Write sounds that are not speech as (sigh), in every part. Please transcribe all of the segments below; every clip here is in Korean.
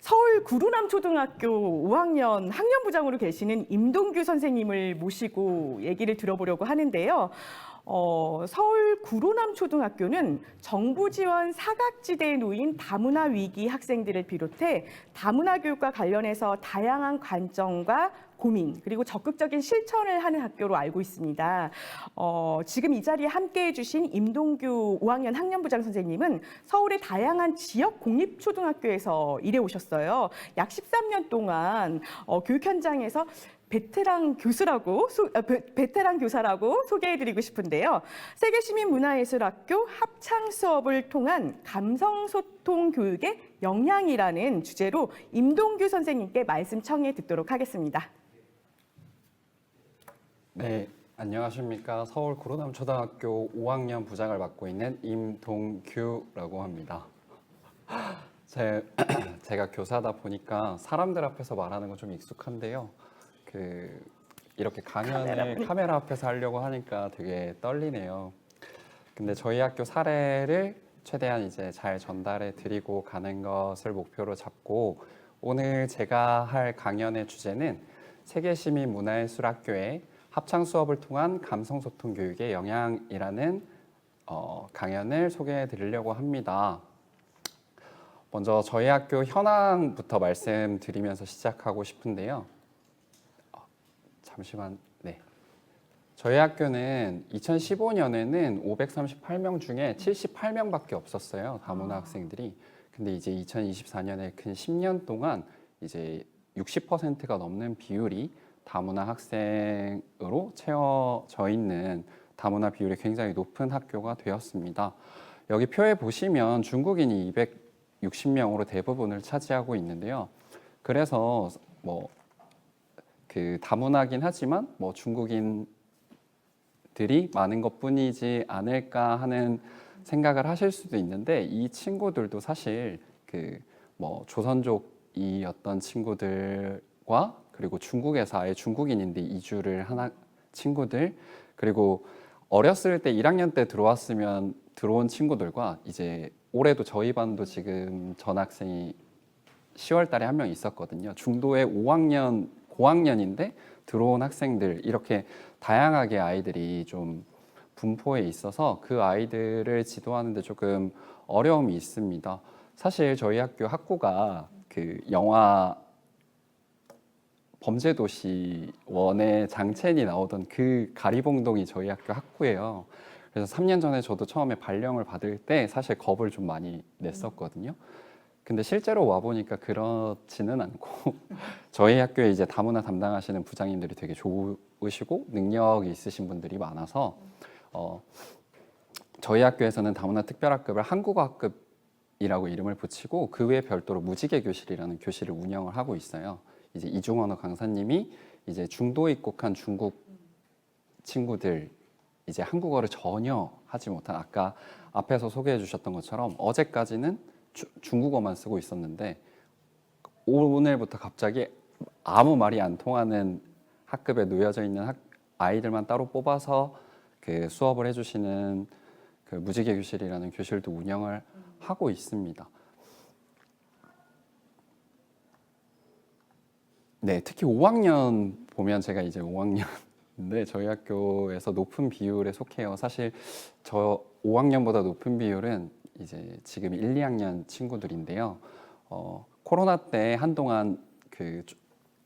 서울 구루남 초등학교 5학년 학년부장으로 계시는 임동규 선생님을 모시고 얘기를 들어보려고 하는데요. 어, 서울 구로남 초등학교는 정부 지원 사각지대에 놓인 다문화 위기 학생들을 비롯해 다문화 교육과 관련해서 다양한 관점과 고민 그리고 적극적인 실천을 하는 학교로 알고 있습니다. 어, 지금 이 자리에 함께해 주신 임동규 5학년 학년부장 선생님은 서울의 다양한 지역 공립초등학교에서 일해 오셨어요. 약 13년 동안 어, 교육 현장에서 베테랑 교수라고 소, 아, 베, 베테랑 교사라고 소개해드리고 싶은데요. 세계시민문화예술학교 합창 수업을 통한 감성 소통 교육의 영향이라는 주제로 임동규 선생님께 말씀 청해 듣도록 하겠습니다. 네, 안녕하십니까. 서울 구로남 초등학교 5학년 부장을 맡고 있는 임동규라고 합니다. (laughs) 제, (clears throat) 제가 교사다 보니까 사람들 앞에서 말하는 건 좀 익숙한데요. 그 이렇게 강연을 카메라 앞에서 하려고 하니까 되게 떨리네요. 근데 저희 학교 사례를 최대한 이제 잘 전달해 드리고 가는 것을 목표로 잡고 오늘 제가 할 강연의 주제는 세계시민 문화예술학교의 합창 수업을 통한 감성 소통 교육의 영향이라는 어, 강연을 소개해 드리려고 합니다. 먼저 저희 학교 현황부터 말씀드리면서 시작하고 싶은데요. 어, 잠시만, 네. 저희 학교는 2015년에는 538명 중에 78명밖에 없었어요. 다문화 학생들이. 근데 이제 2024년에 근 10년 동안 이제 60%가 넘는 비율이 다문화 학생으로 채워져 있는 다문화 비율이 굉장히 높은 학교가 되었습니다. 여기 표에 보시면 중국인이 260명으로 대부분을 차지하고 있는데요. 그래서 뭐 그 다문화긴 하지만 뭐 중국인들이 많은 것뿐이지 않을까 하는 생각을 하실 수도 있는데 이 친구들도 사실 그 뭐 조선족이었던 친구들과 그리고 중국에서 아예 중국인인데 이주를 한 친구들 그리고 어렸을 때 1학년 때 들어왔으면 들어온 친구들과 이제 올해도 저희 반도 지금 전학생이 10월 달에 한 명 있었거든요. 중도에 5학년 고학년인데 들어온 학생들 이렇게 다양하게 아이들이 좀 분포에 있어서 그 아이들을 지도하는데 조금 어려움이 있습니다. 사실 저희 학교 학구가 그 영화 범죄도시 원의 장첸이 나오던 그 가리봉동이 저희 학교 학구예요. 그래서 3년 전에 저도 처음에 발령을 받을 때 사실 겁을 좀 많이 냈었거든요. 근데 실제로 와 보니까 그렇지는 않고 (laughs) 저희 학교에 이제 다문화 담당하시는 부장님들이 되게 좋으시고 능력이 있으신 분들이 많아서 어, 저희 학교에서는 다문화 특별학급을 한국어학급 이라고 이름을 붙이고 그 외에 별도로 무지개 교실이라는 교실을 운영을 하고 있어요. 이제 이중언어 강사님이 이제 중도에 입국한 중국 친구들 이제 한국어를 전혀 하지 못한 아까 앞에서 소개해 주셨던 것처럼 어제까지는 주, 중국어만 쓰고 있었는데 오늘부터 갑자기 아무 말이 안 통하는 학급에 놓여져 있는 학, 아이들만 따로 뽑아서 그 수업을 해주시는 그 무지개 교실이라는 교실도 운영을 하고 있습니다. 네, 특히 5학년 보면 제가 이제 5학년인데 저희 학교에서 높은 비율에 속해요. 사실 저 5학년보다 높은 비율은 이제 지금 1, 2학년 친구들인데요. 어, 코로나 때 한동안 그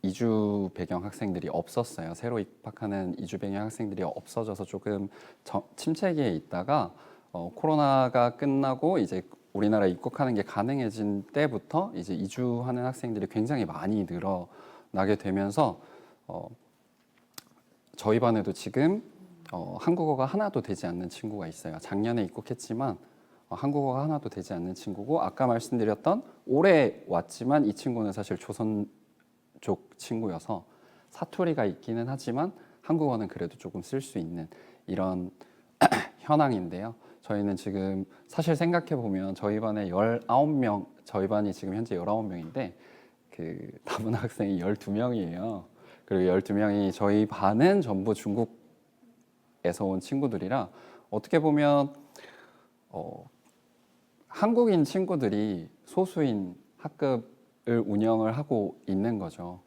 이주 배경 학생들이 없었어요. 새로 입학하는 이주 배경 학생들이 없어져서 조금 저, 침체기에 있다가 어, 코로나가 끝나고 이제 우리나라 입국하는 게 가능해진 때부터 이제 이주하는 학생들이 굉장히 많이 늘어 나게 되면서 어, 저희 반에도 지금 어, 한국어가 하나도 되지 않는 친구가 있어요. 작년에 입국했지만 어, 한국어가 하나도 되지 않는 친구고 아까 말씀드렸던 올해 왔지만 이 친구는 사실 조선족 친구여서 사투리가 있기는 하지만 한국어는 그래도 조금 쓸 수 있는 이런 (clears throat) 현황인데요. 저희는 지금 사실 생각해 보면 저희 반에 19명, 저희 반이 지금 현재 19명인데 그 다문화 (laughs) 학생이 12명이에요. 그리고 12명이 저희 반은 전부 중국에서 온 친구들이라 어떻게 보면 어, 한국인 친구들이 소수인 운영을 하고 있는 거죠.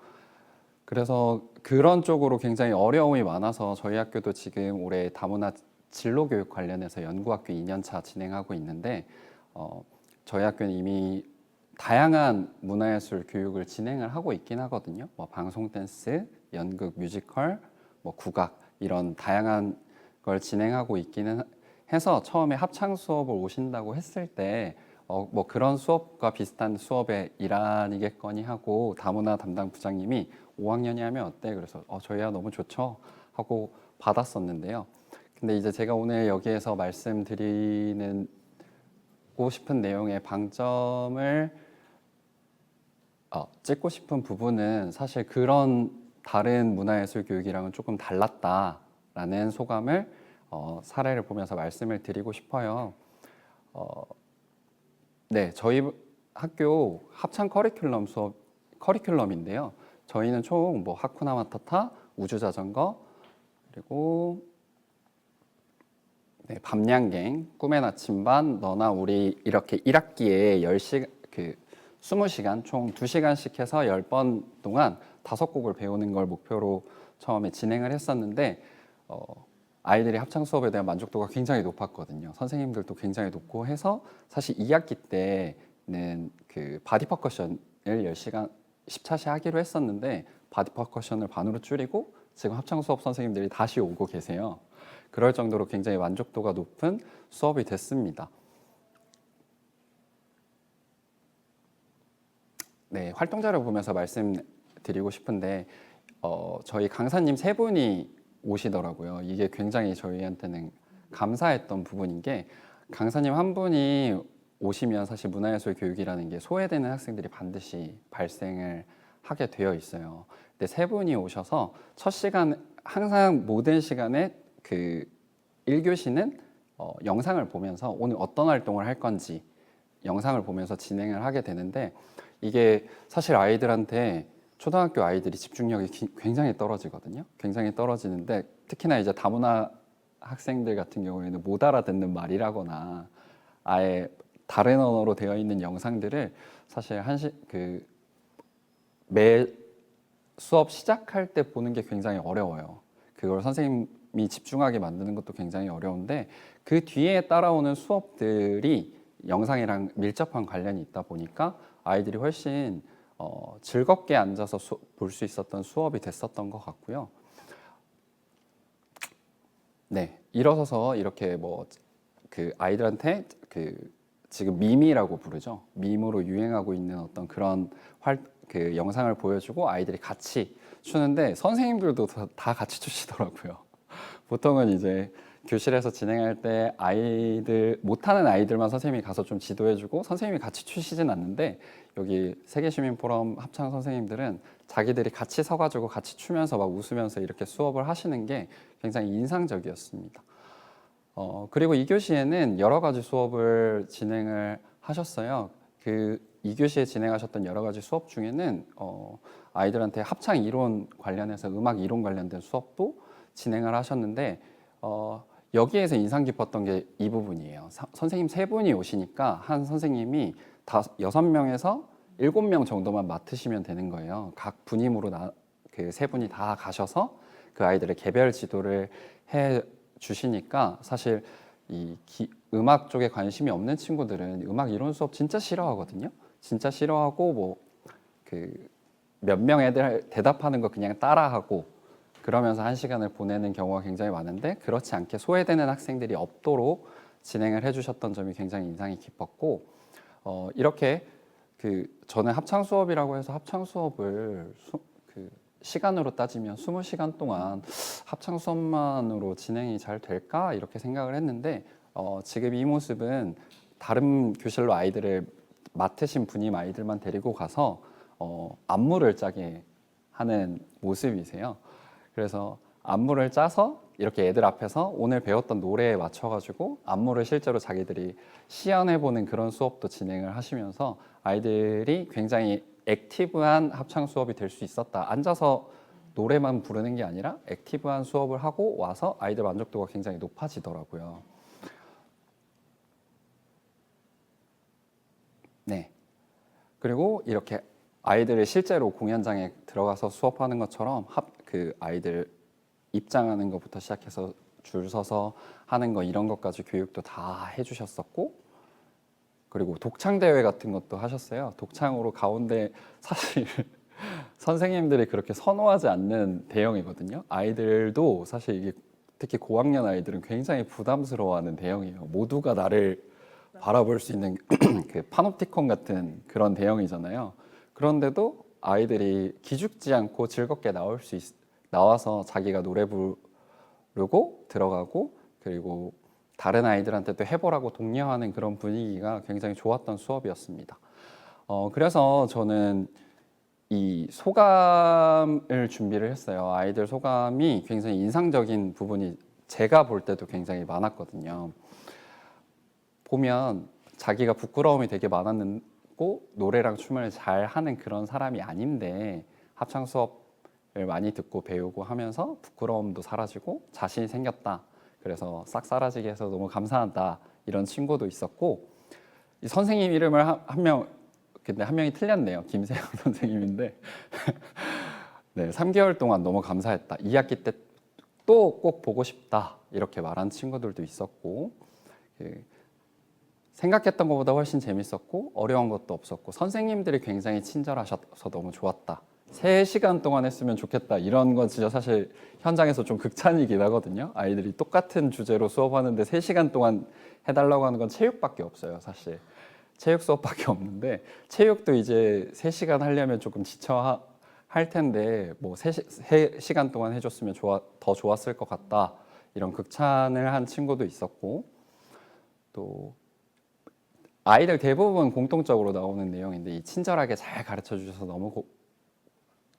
그래서 그런 쪽으로 굉장히 어려움이 많아서 저희 학교도 지금 올해 다문화 진로 교육 관련해서 연구학교 2년차 진행하고 있는데 어, 저희 학교는 이미 다양한 문화예술 교육을 진행을 하고 있긴 하거든요. 뭐 방송 댄스, 연극, 뮤지컬, 뭐 국악 이런 다양한 걸 진행하고 있기는 해서 처음에 합창 수업을 오신다고 했을 때 어, 뭐 그런 수업과 비슷한 수업에 일환이겠거니 하고 다문화 담당 부장님이 5학년이 하면 어때? 그래서 어, 저희야 너무 좋죠 하고 받았었는데요. 근데 이제 제가 오늘 여기에서 말씀드리는 고 싶은 내용의 방점을 어, 찍고 싶은 부분은 사실 그런 다른 문화예술 교육이랑은 조금 달랐다라는 소감을 어, 사례를 보면서 말씀을 드리고 싶어요. 어, 네, 저희 학교 합창 커리큘럼 수업 커리큘럼인데요. 저희는 총 뭐 하쿠나 마타타, 우주 자전거 그리고 네, 밤양갱, 꿈의 나침반, 너나 우리 이렇게 1학기에 10시 그 20시간 총 2시간씩 해서 10번 동안 다섯 곡을 배우는 걸 목표로 처음에 진행을 했었는데 어, 아이들이 합창 수업에 대한 만족도가 굉장히 높았거든요. 선생님들도 굉장히 높고 해서 사실 2학기 때는 그 바디 퍼커션을 10시간 10차시 하기로 했었는데 바디 퍼커션을 반으로 줄이고 지금 합창 수업 선생님들이 다시 오고 계세요. 그럴 정도로 굉장히 만족도가 높은 수업이 됐습니다. 네, 활동 자료 보면서 말씀드리고 싶은데 어, 저희 강사님 세 분이 오시더라고요. 이게 굉장히 저희한테는 감사했던 부분인 게 강사님 한 분이 오시면 사실 문화예술 교육이라는 게 소외되는 학생들이 반드시 발생을 하게 되어 있어요. 근데 세 분이 오셔서 첫 시간 항상 모든 시간에 그 1교시는 어, 영상을 보면서 오늘 어떤 활동을 할 건지 영상을 보면서 진행을 하게 되는데 이게 사실 아이들한테 초등학교 아이들이 집중력이 기- 굉장히 떨어지거든요. 굉장히 떨어지는데 특히나 이제 다문화 학생들 같은 경우에는 못 알아듣는 말이라거나 아예 다른 언어로 되어 있는 영상들을 사실 한시 그 매 수업 시작할 때 보는 게 굉장히 어려워요. 그걸 선생님이 집중하게 만드는 것도 굉장히 어려운데 그 뒤에 따라오는 수업들이 영상이랑 밀접한 관련이 있다 보니까 아이들이 훨씬 어, 즐겁게 앉아서 볼 수 있었던 수업이 됐었던 것 같고요. 네, 일어서서 이렇게 뭐 그 아이들한테 그 지금 밈이라고 부르죠. 밈으로 유행하고 있는 어떤 그런 활, 그 영상을 보여주고 아이들이 같이 추는데 선생님들도 다, 다 같이 (laughs) 추시더라고요. 보통은 이제 교실에서 진행할 때 아이들 못하는 아이들만 선생님이 가서 좀 지도해주고 선생님이 같이 추시진 않는데 여기 세계시민포럼 합창 선생님들은 자기들이 같이 서가지고 같이 추면서 막 웃으면서 이렇게 수업을 하시는 게 굉장히 인상적이었습니다. 어, 그리고 2교시에는 여러 가지 수업을 진행을 하셨어요. 그 2교시에 진행하셨던 여러 가지 수업 중에는 어, 아이들한테 합창 이론 관련해서 음악 이론 관련된 수업도 진행을 하셨는데 어, 여기에서 인상 깊었던 게 이 부분이에요. 사- 선생님 세 분이 오시니까 한 선생님이 다 여섯 명에서 일곱 명 정도만 맡으시면 되는 거예요. 각 분임으로 그 세 분이 다 가셔서 그 아이들의 개별 지도를 해 주시니까 사실 이 기- 음악 쪽에 관심이 없는 친구들은 음악 이론 수업 진짜 싫어하거든요. 진짜 싫어하고 뭐 그 몇 명 애들 대답하는 거 그냥 따라하고 그러면서 한 시간을 보내는 경우가 굉장히 많은데 그렇지 않게 소외되는 학생들이 없도록 진행을 해주셨던 점이 굉장히 인상이 깊었고 어, 이렇게 그 저는 합창 수업이라고 해서 합창 수업을 수, 그 시간으로 따지면 20시간 동안 합창 수업만으로 진행이 잘 될까 이렇게 생각을 했는데 어, 지금 이 모습은 다른 교실로 아이들을 맡으신 분이 아이들만 데리고 가서 어, 안무를 짜게 하는 모습이세요. 그래서 안무를 짜서 이렇게 애들 앞에서 오늘 배웠던 노래에 맞춰가지고 안무를 실제로 자기들이 시연해보는 그런 수업도 진행을 하시면서 아이들이 굉장히 액티브한 합창 수업이 될 수 있었다. 앉아서 노래만 부르는 게 아니라 액티브한 수업을 하고 와서 아이들 만족도가 굉장히 높아지더라고요. 네. 그리고 이렇게 아이들이 실제로 공연장에 들어가서 수업하는 것처럼 합, 그 아이들 입장하는 것부터 시작해서 줄 서서 하는 거 이런 것까지 교육도 다 해주셨었고 그리고 독창 대회 같은 것도 하셨어요. 독창으로 가운데 사실 (laughs) 선생님들이 그렇게 선호하지 않는 대형이거든요. 아이들도 사실 이게 특히 고학년 아이들은 굉장히 부담스러워하는 대형이에요. 모두가 나를 바라볼 수 있는 (clears throat) 그 파노티콘 같은 그런 대형이잖아요. 그런데도 아이들이 기죽지 않고 즐겁게 나올 수 있, 나와서 자기가 노래 부르고 들어가고 그리고 다른 아이들한테 또 해보라고 독려하는 그런 분위기가 굉장히 좋았던 수업이었습니다. 어, 그래서 저는 이 소감을 준비를 했어요. 아이들 소감이 굉장히 인상적인 부분이 제가 볼 때도 굉장히 많았거든요. 보면 자기가 부끄러움이 되게 많았 고 노래랑 춤을 잘 하는 그런 사람이 아닌데 합창 수업을 많이 듣고 배우고 하면서 부끄러움도 사라지고 자신이 생겼다. 그래서 싹 사라지게 해서 너무 감사하다. 이런 친구도 있었고 이 선생님 이름을 한 명 근데 한 명이 틀렸네요. 김세영 (laughs) 선생님인데 네, 3개월 동안 너무 감사했다. 2학기 때 또 꼭 보고 싶다. 이렇게 말한 친구들도 있었고 그 생각했던 것보다 훨씬 재밌었고 어려운 것도 없었고 선생님들이 굉장히 친절하셔서 너무 좋았다. 3시간 동안 했으면 좋겠다. 이런 건 진짜 사실 현장에서 좀 극찬이긴 하거든요. 아이들이 똑같은 주제로 수업하는데 3시간 동안 해달라고 하는 건 체육밖에 없어요, 사실. 체육 수업밖에 (laughs) 없는데 체육도 이제 3시간 하려면 조금 지쳐 하- 할 텐데 뭐 3시, 시간 동안 해줬으면 좋아, 더 좋았을 것 같다. 이런 극찬을 한 친구도 있었고 또 아이들 대부분 공통적으로 나오는 내용인데 이 친절하게 잘 가르쳐 주셔서 너무 고-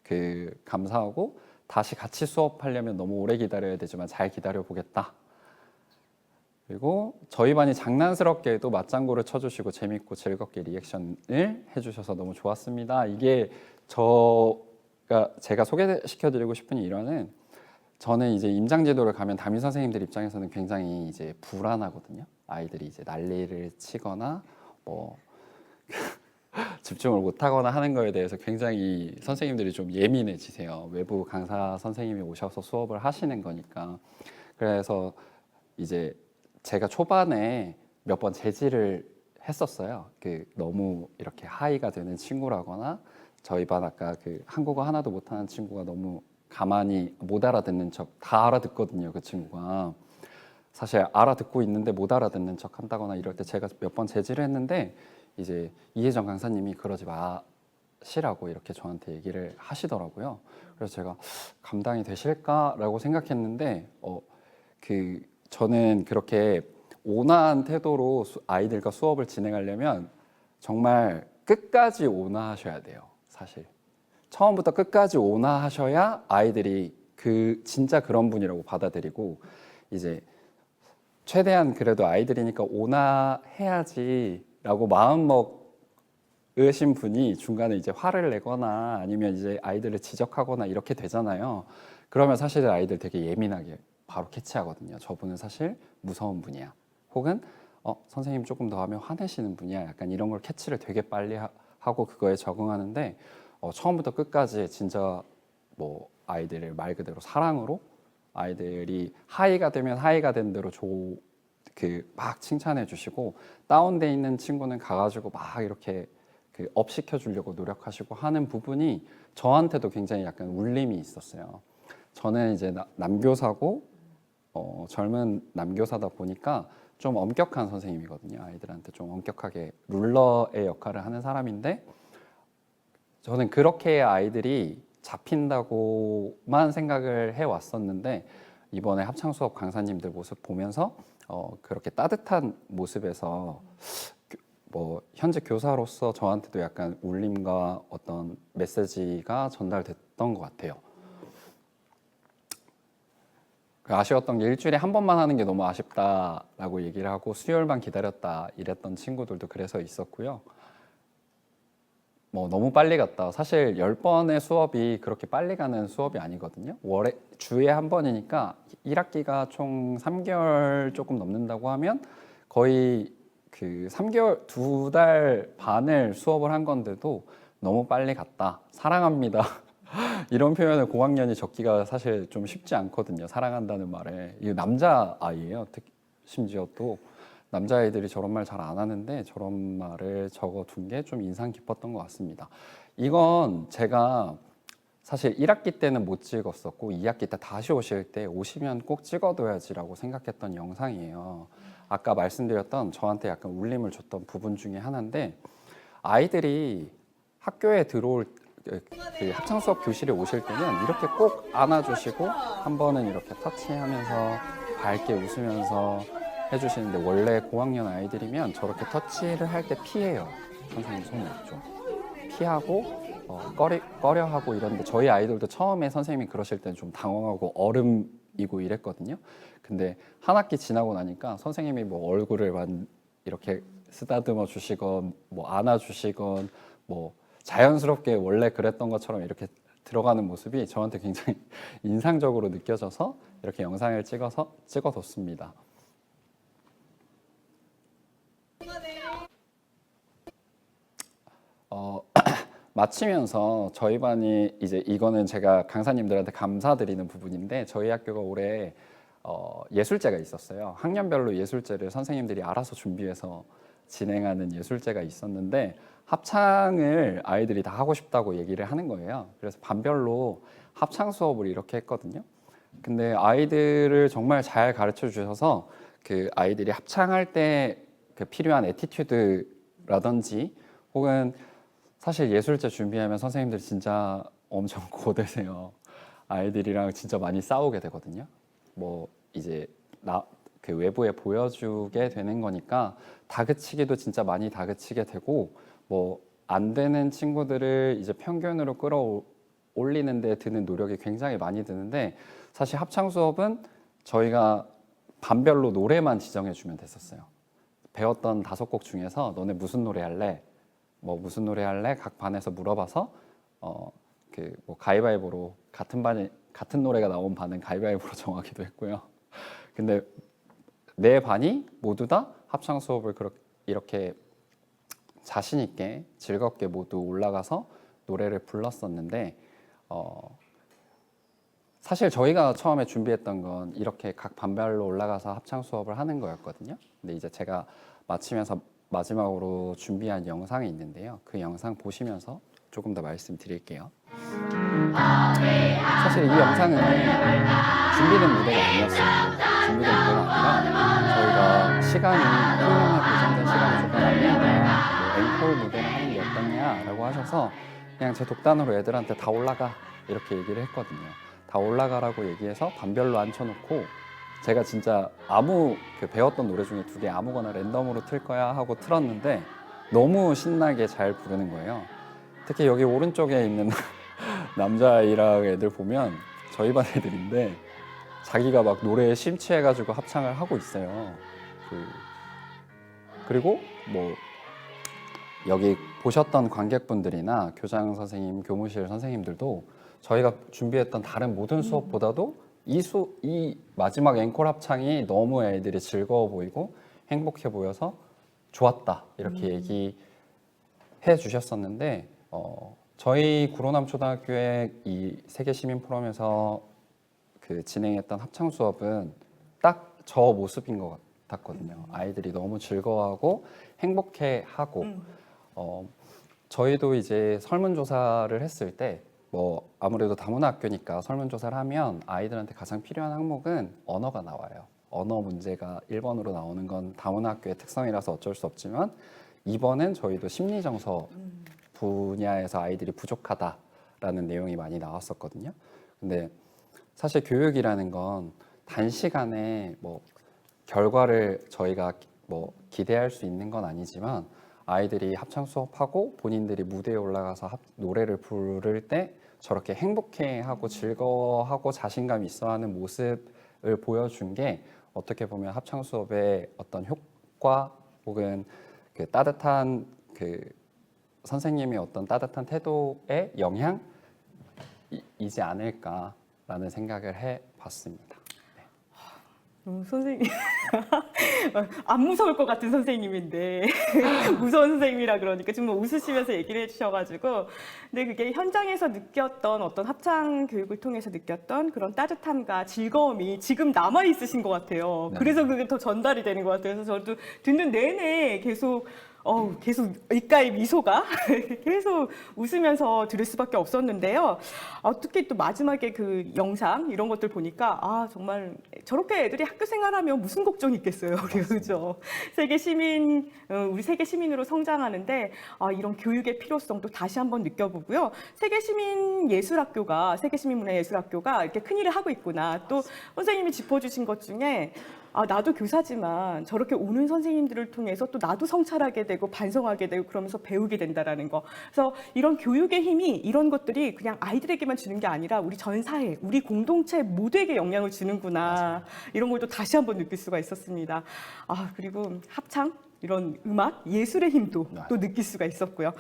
그 감사하고 다시 같이 수업하려면 너무 오래 기다려야 되지만 잘 기다려 보겠다. 그리고 저희 반이 장난스럽게도 맞장구를 쳐주시고 재밌고 즐겁게 리액션을 해주셔서 너무 좋았습니다. 이게 저가 제가 소개시켜드리고 싶은 일화는 저는 이제 임장제도를 가면 담임 선생님들 입장에서는 굉장히 이제 불안하거든요. 아이들이 이제 난리를 치거나 뭐 (laughs) 집중을 못하거나 하는 거에 대해서 굉장히 선생님들이 좀 예민해지세요. 외부 강사 선생님이 오셔서 수업을 하시는 거니까. 그래서 이제 제가 초반에 몇 번 제지를 했었어요. 그 너무 이렇게 하이가 되는 친구라거나 저희 반 아까 그 한국어 하나도 못하는 친구가 너무 가만히 못 알아듣는 척 다 알아듣거든요. 그 친구가 사실 알아듣고 있는데 못 알아듣는 척 한다거나 이럴 때 제가 몇 번 제지를 했는데 이제 이혜정 강사님이 그러지 마시라고 이렇게 저한테 얘기를 하시더라고요. 그래서 제가 감당이 되실까라고 생각했는데 어 그 저는 그렇게 온화한 태도로 수- 아이들과 수업을 진행하려면 정말 끝까지 온화하셔야 돼요. 사실 처음부터 끝까지 온화하셔야 아이들이 그 진짜 그런 분이라고 받아들이고 이제 최대한 그래도 아이들이니까 온화해야지라고 마음 먹으신 분이 중간에 이제 화를 내거나 아니면 이제 아이들을 지적하거나 이렇게 되잖아요. 그러면 사실 아이들 되게 예민하게 바로 캐치하거든요. 저분은 사실 무서운 분이야. 혹은 어, 선생님 조금 더 하면 화내시는 분이야. 약간 이런 걸 캐치를 되게 빨리 하, 고 그거에 적응하는데 어, 처음부터 끝까지 진짜 뭐 아이들을 말 그대로 사랑으로 아이들이 하이가 되면 하이가 된 대로 조 그 막 칭찬해 주시고 다운돼 있는 친구는 가가지고 막 이렇게 그 업 시켜 주려고 노력하시고 하는 부분이 저한테도 굉장히 약간 울림이 있었어요. 저는 이제 나- 남교사고 어, 젊은 남교사다 보니까 좀 엄격한 선생님이거든요. 아이들한테 좀 엄격하게 룰러의 역할을 하는 사람인데 저는 그렇게 아이들이 잡힌다고만 생각을 해 왔었는데 이번에 합창 수업 강사님들 모습 보면서 어, 그렇게 따뜻한 모습에서 교- 뭐 현재 교사로서 저한테도 약간 울림과 어떤 메시지가 전달됐던 것 같아요. 그 아쉬웠던 게 일주일에 한 번만 하는 게 너무 아쉽다라고 얘기를 하고 수요일만 기다렸다 이랬던 친구들도 그래서 있었고요. 뭐 너무 빨리 갔다. 사실 열 번의 수업이 그렇게 빨리 가는 수업이 아니거든요. 월에 주에 한 번이니까 1학기가 총 3개월 조금 넘는다고 하면 거의 그 3개월 두 달 반을 수업을 한 건데도 너무 빨리 갔다. 사랑합니다. (laughs) 이런 표현을 고학년이 적기가 사실 좀 쉽지 않거든요. 사랑한다는 말에. 이 남자 아이예요. 특 심지어 또 남자아이들이 저런 말 잘 안 하는데 저런 말을 적어둔 게 좀 인상 깊었던 것 같습니다. 이건 제가 사실 1학기 때는 못 찍었었고 2학기 때 다시 오실 때 오시면 꼭 찍어둬야지라고 생각했던 영상이에요. 아까 말씀드렸던 저한테 약간 울림을 줬던 부분 중에 하나인데 아이들이 학교에 들어올 그, 그 합창 수업 교실에 오실 때는 이렇게 꼭 안아주시고 한 번은 이렇게 터치하면서 밝게 웃으면서 해주시는데 원래 고학년 아이들이면 저렇게 터치를 할 때 피해요 선생님 손을 좀 피하고 어, 꺼리, 꺼려하고 이러는데 저희 아이들도 처음에 선생님이 그러실 때는 좀 당황하고 얼음이고 이랬거든요. 근데 한 학기 지나고 나니까 선생님이 뭐 얼굴을 만 이렇게 쓰다듬어 주시건 뭐 안아 주시건 뭐 자연스럽게 원래 그랬던 것처럼 이렇게 들어가는 모습이 저한테 굉장히 (laughs) 인상적으로 느껴져서 이렇게 영상을 찍어서 찍어뒀습니다. 어, 마치면서 저희 반이 이제 이거는 제가 강사님들한테 감사드리는 부분인데 저희 학교가 올해 어, 예술제가 있었어요. 학년별로 예술제를 선생님들이 알아서 준비해서 진행하는 예술제가 있었는데 합창을 아이들이 다 하고 싶다고 얘기를 하는 거예요. 그래서 반별로 합창 수업을 이렇게 했거든요. 근데 아이들을 정말 잘 가르쳐 주셔서 그 아이들이 합창할 때 그 필요한 에티튜드라든지 혹은 사실 예술제 준비하면 선생님들 진짜 엄청 (laughs) 고되세요. 아이들이랑 진짜 많이 싸우게 되거든요. 뭐 이제 나 그 외부에 보여주게 되는 거니까 다그치기도 진짜 많이 다그치게 되고 뭐 안 되는 친구들을 이제 평균으로 끌어올리는데 드는 노력이 굉장히 많이 드는데 사실 합창 수업은 저희가 반별로 노래만 지정해 주면 됐었어요. 배웠던 다섯 곡 중에서 너네 무슨 노래 할래? 뭐 무슨 노래 할래? 각 반에서 물어봐서 어 그 뭐 가위바위보로 같은 반이 같은 노래가 나온 반은 가위바위보로 (laughs) 정하기도 했고요. 근데 네 반이 모두 다 합창 수업을 그렇게 이렇게 자신 있게 즐겁게 모두 올라가서 노래를 불렀었는데 어 사실 저희가 처음에 준비했던 건 이렇게 각 반별로 올라가서 합창 수업을 하는 거였거든요. 근데 이제 제가 마치면서 마지막으로 준비한 영상이 있는데요. 그 영상 보시면서 조금 더 말씀드릴게요. 사실 이 영상은 준비된 무대가 아니었어요. 준비된 무대가 아니라 저희가 시간이 훈련에 보장된 시간이 조금 안 된다. 뭐 앵콜 무대를 하는 게 어떠냐라고 하셔서 그냥 제 독단으로 애들한테 다 올라가 이렇게 얘기를 했거든요. 다 올라가라고 얘기해서 반별로 앉혀놓고 제가 진짜 아무 그 배웠던 노래 중에 두 개 아무거나 랜덤으로 틀 거야 하고 틀었는데 너무 신나게 잘 부르는 거예요. 특히 여기 오른쪽에 있는 (laughs) 남자아이랑 애들 보면 저희 반 애들인데 자기가 막 노래에 심취해가지고 합창을 하고 있어요. 그 그리고 뭐 여기 보셨던 관객분들이나 교장 선생님, 교무실 선생님들도 저희가 준비했던 다른 모든 수업보다도 이 수, 이 마지막 앵콜 합창이 너무 애들이 즐거워 보이고 행복해 보여서 좋았다. 이렇게 얘기해 주셨었는데 어, 저희 구로남 초등학교의 이 세계 시민 포럼에서 그 진행했던 합창 수업은 딱 저 모습인 것 같았거든요. 아이들이 너무 즐거워하고 행복해하고. 어, 저희도 이제 설문조사를 했을 때 뭐 아무래도 다문화 학교니까 설문조사를 하면 아이들한테 가장 필요한 항목은 언어가 나와요. 언어 문제가 1번으로 나오는 건 다문화 학교의 특성이라서 어쩔 수 없지만 2번은 저희도 심리정서 분야에서 아이들이 부족하다라는 내용이 많이 나왔었거든요. 근데 사실 교육이라는 건 단시간에 뭐 결과를 저희가 뭐 기대할 수 있는 건 아니지만 아이들이 합창 수업하고 본인들이 무대에 올라가서 합- 노래를 부를 때 저렇게 행복해하고 즐거워하고 자신감 있어하는 모습을 보여준 게 어떻게 보면 합창 수업의 어떤 효과 혹은 그 따뜻한 그 선생님의 어떤 따뜻한 태도의 영향이지 않을까라는 생각을 해봤습니다. 어, 선생님 (laughs) 안 무서울 것 같은 선생님인데 (laughs) 무서운 선생님이라 그러니까 좀 웃으시면서 얘기를 해주셔가지고 근데 그게 현장에서 느꼈던 어떤 합창 교육을 통해서 느꼈던 그런 따뜻함과 즐거움이 지금 남아 있으신 것 같아요. 네. 그래서 그게 더 전달이 되는 것 같아요. 그래서 저도 듣는 내내 계속 어 계속 입가에 미소가 (laughs) 계속 웃으면서 들을 수밖에 없었는데요. 어떻게 또 마지막에 그 영상 이런 것들 보니까 아 정말 저렇게 애들이 학교 생활하면 무슨 걱정이 있겠어요. (laughs) 그죠? 세계 시민 어, 우리 세계 시민으로 성장하는데 아, 이런 교육의 필요성도 다시 한번 느껴보고요. 세계 시민 예술학교가 세계 시민 문화 예술학교가 이렇게 큰 일을 하고 있구나. 또 선생님이 짚어주신 것 중에 아, 나도 교사지만 저렇게 오는 선생님들을 통해서 또 나도 성찰하게 되고 반성하게 되고 그러면서 배우게 된다라는 거. 그래서 이런 교육의 힘이 이런 것들이 그냥 아이들에게만 주는 게 아니라 우리 전 사회, 우리 공동체 모두에게 영향을 주는구나. 이런 걸 또 다시 한번 느낄 수가 있었습니다. 아, 그리고 합창 이런 음악, 예술의 힘도 네. 또 느낄 수가 있었고요.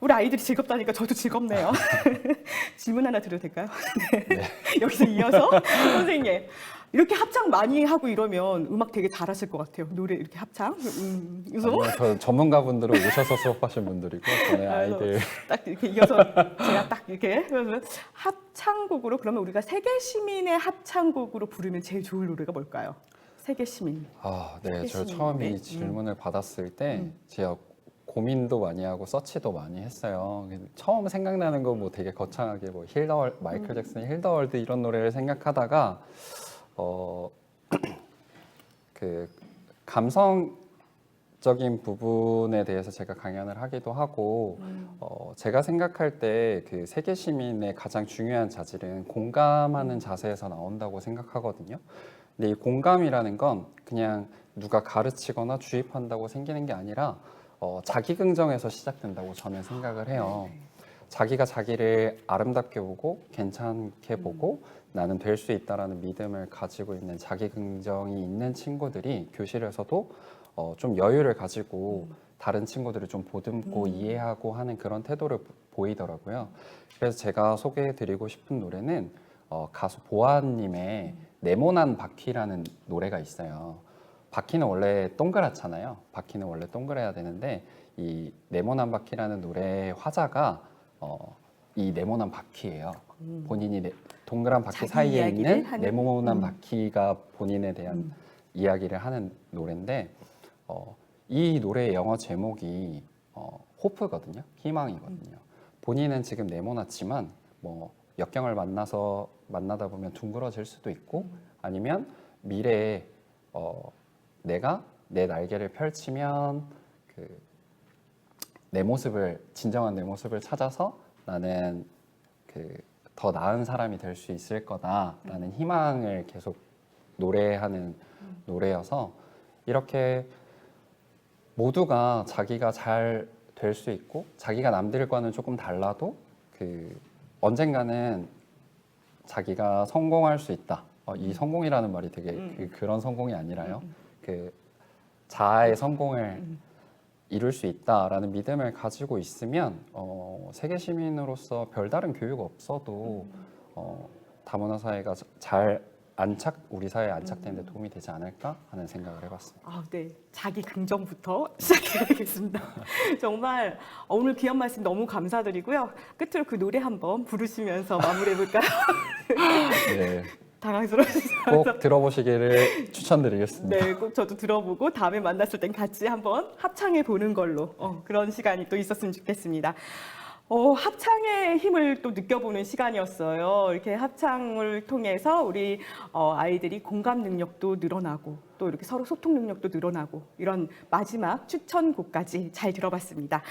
우리 아이들이 즐겁다니까 저도 즐겁네요. (laughs) 질문 하나 드려도 될까요? 네. (laughs) 여기서 이어서 선생님 이렇게 합창 많이 하고 이러면 음악 되게 잘하실 것 같아요. 노래 이렇게 합창. 음, 그래서 아니요, 저 전문가분들은 오셔서 수업하신 분들이고 저는 아이고. 아이들 딱 이렇게 이어서 제가 딱 이렇게 그러면 합창곡으로 그러면 우리가 세계 시민의 합창곡으로 부르면 제일 좋을 노래가 뭘까요? 세계 시민. 아, 네. 저. 처음 네. 이 질문을 받았을 때 음. 제가 고민도 많이 하고 서치도 많이 했어요. 처음 생각나는 거 뭐 되게 거창하게 뭐 힐더 마이클 음. 잭슨 힐더 월드 이런 노래를 생각하다가 어 (clears throat) 그 감성적인 부분에 대해서 제가 강연을 하기도 하고 음. 어, 제가 생각할 때 그 세계 시민의 가장 중요한 자질은 공감하는 자세에서 나온다고 생각하거든요. 근데 이 공감이라는 건 그냥 누가 가르치거나 주입한다고 생기는 게 아니라 어, 자기 긍정에서 시작된다고 저는 생각을 해요. 자기가 자기를 아름답게 보고 괜찮게 보고 나는 될 수 있다라는 믿음을 가지고 있는 자기 긍정이 있는 친구들이 교실에서도 어, 좀 여유를 가지고 다른 친구들을 좀 보듬고 음. 이해하고 하는 그런 태도를 보- 보이더라고요. 그래서 제가 소개해드리고 싶은 노래는 어, 가수 보아님의 네모난 바퀴라는 노래가 있어요. 바퀴는 원래 동그랗잖아요. 바퀴는 원래 동그래야 되는데 이 네모난 바퀴라는 노래의 화자가 어, 이 네모난 바퀴예요. 음. 본인이 네- 동그란 바퀴 자기 사이에 이야기를 있는 하는? 네모난 음. 바퀴가 본인에 대한 음. 이야기를 하는 노래인데 어, 이 노래의 영어 제목이 어, 호프거든요. 희망이거든요. 본인은 지금 네모났지만 뭐 역경을 만나서 만나다 보면 둥그러질 수도 있고 아니면 미래에 어, 내가 내 날개를 펼치면 그 내 모습을 진정한 내 모습을 찾아서 나는 그 더 나은 사람이 될 수 있을 거다라는 희망을 계속 노래하는 노래여서 이렇게 모두가 자기가 잘 될 수 있고 자기가 남들과는 조금 달라도 그 언젠가는 자기가 성공할 수 있다. 어, 이 성공이라는 말이 되게 음. 그, 그런 성공이 아니라요. 그 자아의 성공을 음. 이룰 수 있다라는 믿음을 가지고 있으면 어, 세계 시민으로서 별다른 교육 없어도 어, 다문화 사회가 자- 잘 안착 우리 사회에 안착되는 데 도움이 되지 않을까 하는 생각을 해봤습니다. 아, 네. 자기 긍정부터 (laughs) 시작해야겠습니다. (laughs) 정말 어, 오늘 귀한 말씀 너무 감사드리고요. 끝으로 그 노래 한번 부르시면서 마무리해볼까요? (laughs) 네, 당황스러우시죠? 꼭 들어보시기를 추천드리겠습니다. 네, 꼭 저도 들어보고 다음에 만났을 땐 같이 한번 합창해 보는 걸로 어, 그런 시간이 또 있었으면 좋겠습니다. 어, 합창의 힘을 또 느껴보는 시간이었어요. 이렇게 합창을 통해서 우리 어, 아이들이 공감 능력도 늘어나고 또 이렇게 서로 소통 능력도 늘어나고 이런 마지막 추천곡까지 잘 들어봤습니다.